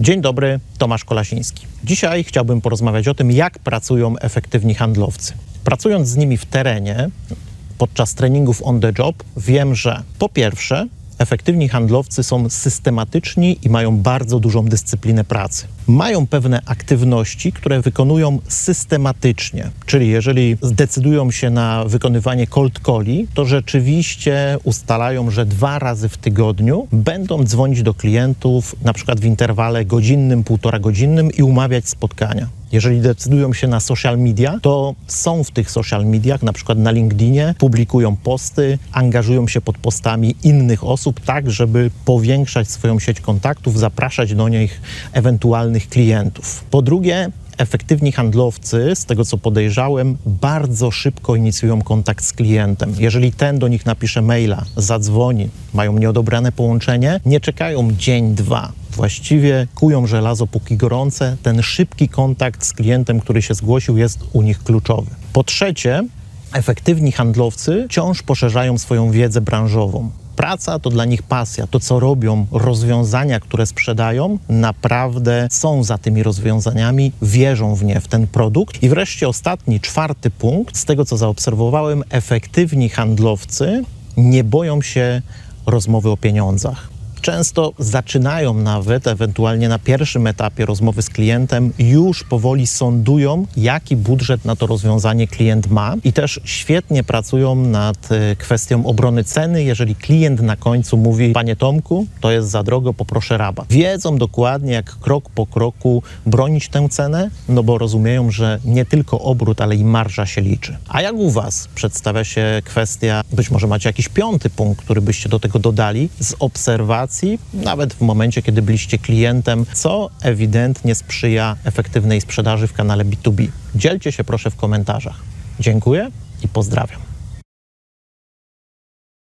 Dzień dobry, Tomasz Kolasiński. Dzisiaj chciałbym porozmawiać o tym, jak pracują efektywni handlowcy. Pracując z nimi w terenie, podczas treningów on the job, wiem, że po pierwsze, efektywni handlowcy są systematyczni i mają bardzo dużą dyscyplinę pracy. Mają pewne aktywności, które wykonują systematycznie, czyli jeżeli zdecydują się na wykonywanie cold calli, to rzeczywiście ustalają, że dwa razy w tygodniu będą dzwonić do klientów, na przykład w interwale godzinnym, półtora godzinnym i umawiać spotkania. Jeżeli decydują się na social media, to są w tych social mediach, na przykład na LinkedInie, publikują posty, angażują się pod postami innych osób, tak żeby powiększać swoją sieć kontaktów, zapraszać do nich ewentualnych klientów. Po drugie, efektywni handlowcy, z tego co podejrzałem, bardzo szybko inicjują kontakt z klientem. Jeżeli ten do nich napisze maila, zadzwoni, mają nieodobrane połączenie, nie czekają dzień, dwa. Właściwie kują żelazo póki gorące. Ten szybki kontakt z klientem, który się zgłosił, jest u nich kluczowy. Po trzecie, efektywni handlowcy wciąż poszerzają swoją wiedzę branżową. Praca to dla nich pasja. To, co robią, rozwiązania, które sprzedają, naprawdę są za tymi rozwiązaniami, wierzą w nie, w ten produkt. I wreszcie ostatni, czwarty punkt, z tego co zaobserwowałem, efektywni handlowcy nie boją się rozmowy o pieniądzach. Często zaczynają nawet, ewentualnie na pierwszym etapie rozmowy z klientem, już powoli sądują, jaki budżet na to rozwiązanie klient ma i też świetnie pracują nad e, kwestią obrony ceny. Jeżeli klient na końcu mówi, panie Tomku, to jest za drogo, poproszę rabat. Wiedzą dokładnie, jak krok po kroku bronić tę cenę, no bo rozumieją, że nie tylko obrót, ale i marża się liczy. A jak u Was przedstawia się kwestia, być może macie jakiś piąty punkt, który byście do tego dodali, z obserwacji, nawet w momencie, kiedy byliście klientem, co ewidentnie sprzyja efektywnej sprzedaży w kanale B2B. Dzielcie się proszę w komentarzach. Dziękuję i pozdrawiam.